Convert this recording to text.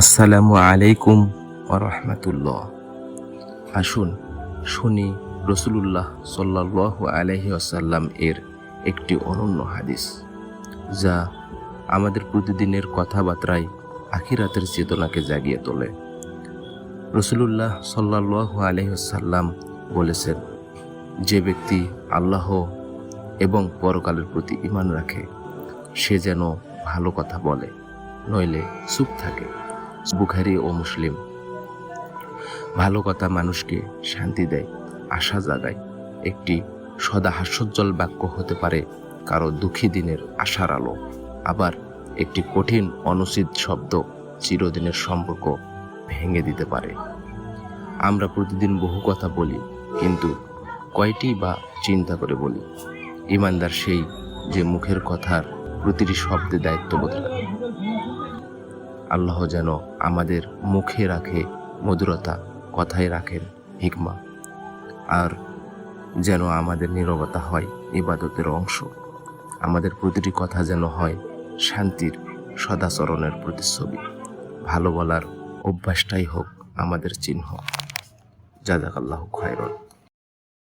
আসসালামু আলাইকুম রহমতুল্লাহ। আসুন শুনি রসুলুল্লাহ সাল্লাহ আলহি আসাল্লাম এর একটি অনন্য হাদিস, যা আমাদের প্রতিদিনের কথাবার্তায় আখিরাতের চেতনাকে জাগিয়ে তোলে। রসুলুল্লাহ সাল্লাহ আলহিসাল্লাম বলেছেন, যে ব্যক্তি আল্লাহ এবং পরকালের প্রতি ইমান রাখে, সে যেন ভালো কথা বলে, নইলে চুপ থাকে। বুখারি ও মুসলিম। ভালো কথা মানুষকে শান্তি দেয়, আশা জাগায়। একটি সদা হাস্যোজ্জ্বল বাক্য হতে পারে, কারও দুঃখী দিনের আশার আলো। আবার একটি কঠিন, অনুচিত শব্দ চিরদিনের সম্পর্ক ভেঙে দিতে পারে। আমরা প্রতিদিন বহু কথা বলি, কিন্তু কয়টি বা চিন্তা করে বলি? ইমানদার সেই যে মুখের কথার প্রতিটি শব্দে দায়িত্ববোধ রাখে আল্লাহ যেন আমাদের মুখে রাখে মধুরতা, কথায় রাখেন হিকমা। আর যেন আমাদের নীরবতা হয় ইবাদতের অংশ। আমাদের প্রতিটি কথা যেন হয় শান্তির সদাচরণের প্রতিচ্ছবি। ভালো বলার অভ্যাসটাই হোক আমাদের চিহ্ন। জাজাকাল্লাহ খয়রন।